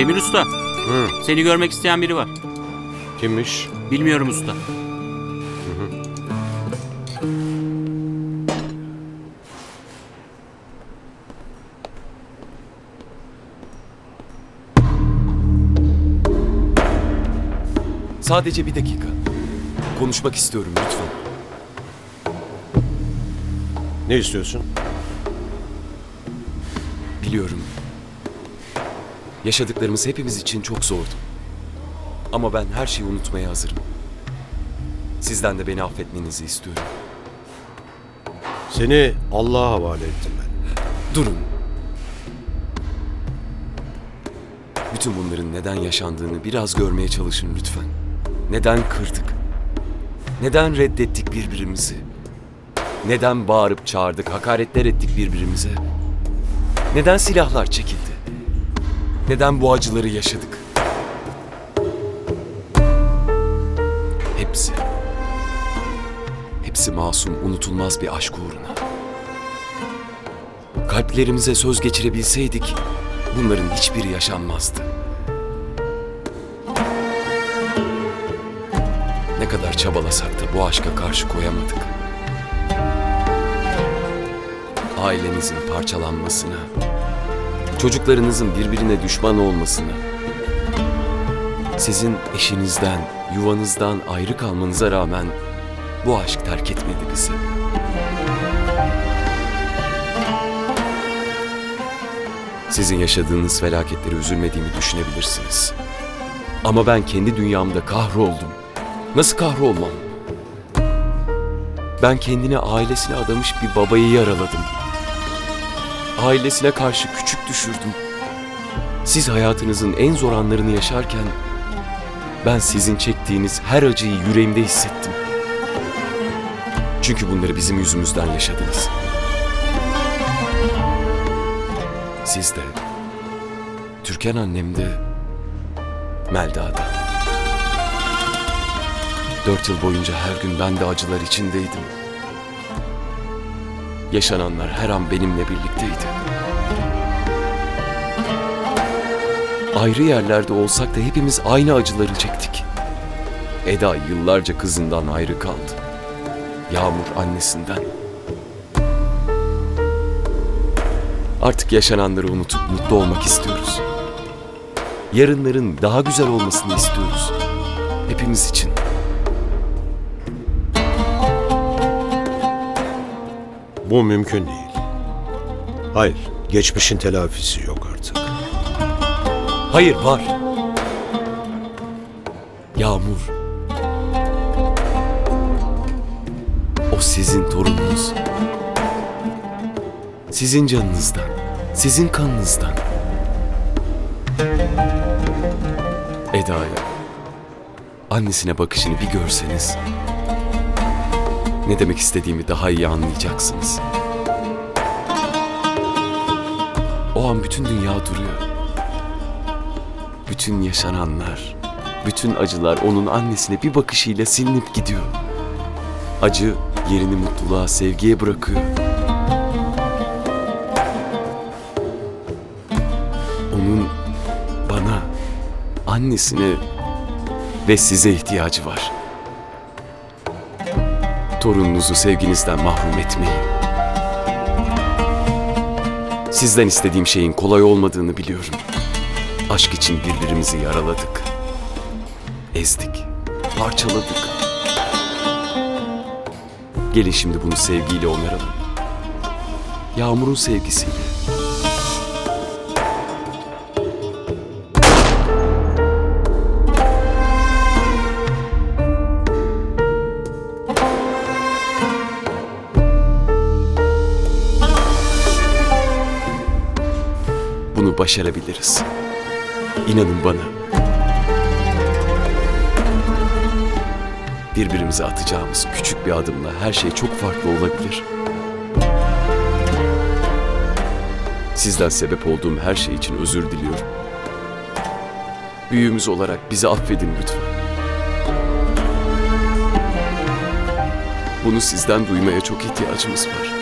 Emir Usta, Hı, seni görmek isteyen biri var. kimmiş? Bilmiyorum usta. Sadece bir dakika. Konuşmak istiyorum lütfen. Ne istiyorsun? Biliyorum. Yaşadıklarımız hepimiz için çok zordu. Ama ben her şeyi unutmaya hazırım. Sizden de beni affetmenizi istiyorum. Seni Allah'a havale ettim ben. Durun. Bütün bunların neden yaşandığını biraz görmeye çalışın lütfen. Neden kırdık? Neden reddettik birbirimizi? Neden bağırıp çağırdık, hakaretler ettik birbirimize? Neden silahlar çekildi? Neden bu acıları yaşadık? Hepsi. Hepsi masum, unutulmaz bir aşk uğruna. Kalplerimize söz geçirebilseydik bunların hiçbiri yaşanmazdı. Ne kadar çabalasak da bu aşka karşı koyamadık. Ailenizin parçalanmasına, çocuklarınızın birbirine düşman olmasına, sizin eşinizden, yuvanızdan ayrı kalmanıza rağmen bu aşk terk etmedi bizi. Sizin yaşadığınız felaketleri üzülmediğimi düşünebilirsiniz. Ama ben kendi dünyamda kahroldum. Nasıl kahrolmam? Ben kendine ailesine adamış bir babayı yaraladım. Ailesine karşı küçük düşürdüm. Siz hayatınızın en zor anlarını yaşarken ben sizin çektiğiniz her acıyı yüreğimde hissettim. Çünkü bunları bizim yüzümüzden yaşadınız. Siz de, Türkan annem de, Melda da. Dört yıl boyunca her gün ben de acılar içindeydim. Yaşananlar her an benimle birlikteydi. Ayrı yerlerde olsak da hepimiz aynı acıları çektik. Eda yıllarca kızından ayrı kaldı. Yağmur annesinden. Artık yaşananları unutup mutlu olmak istiyoruz. Yarınların daha güzel olmasını istiyoruz. Hepimiz için. Bu mümkün değil. Hayır, geçmişin telafisi yok artık. Hayır var. Yağmur. O sizin torununuz. Sizin canınızdan, sizin kanınızdan. Eda'ya, annesine bakışını bir görseniz, ne demek istediğimi daha iyi anlayacaksınız. O an bütün dünya duruyor. Bütün yaşananlar, bütün acılar onun annesine bir bakışıyla silinip gidiyor. Acı yerini mutluluğa, sevgiye bırakıyor. Onun bana, annesine ve size ihtiyacı var. Torununuzu sevginizden mahrum etmeyin. Sizden istediğim şeyin kolay olmadığını biliyorum. Aşk için birbirimizi yaraladık. Ezdik, parçaladık. Gelin şimdi bunu sevgiyle onaralım. Yağmur'un sevgisiyle. Bunu başarabiliriz. İnanın bana. Birbirimize atacağımız küçük bir adımla her şey çok farklı olabilir. Sizden sebep olduğum her şey için özür diliyorum. Büyüğümüz olarak bizi affedin lütfen. Bunu sizden duymaya çok ihtiyacımız var.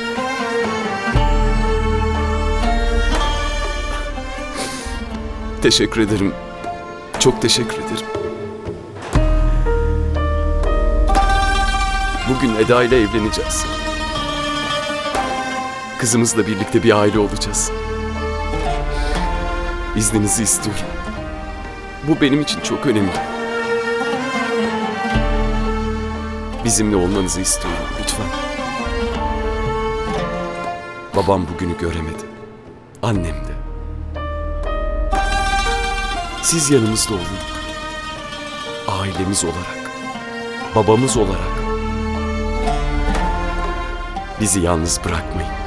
Teşekkür ederim. Çok teşekkür ederim. Bugün Eda ile evleneceğiz. Kızımızla birlikte bir aile olacağız. İzninizi istiyorum. Bu benim için çok önemli. Bizimle olmanızı istiyorum lütfen. Babam bugünü göremedi. Annem de. Siz yanımızda olun. Ailemiz olarak, babamız olarak. Bizi yalnız bırakmayın.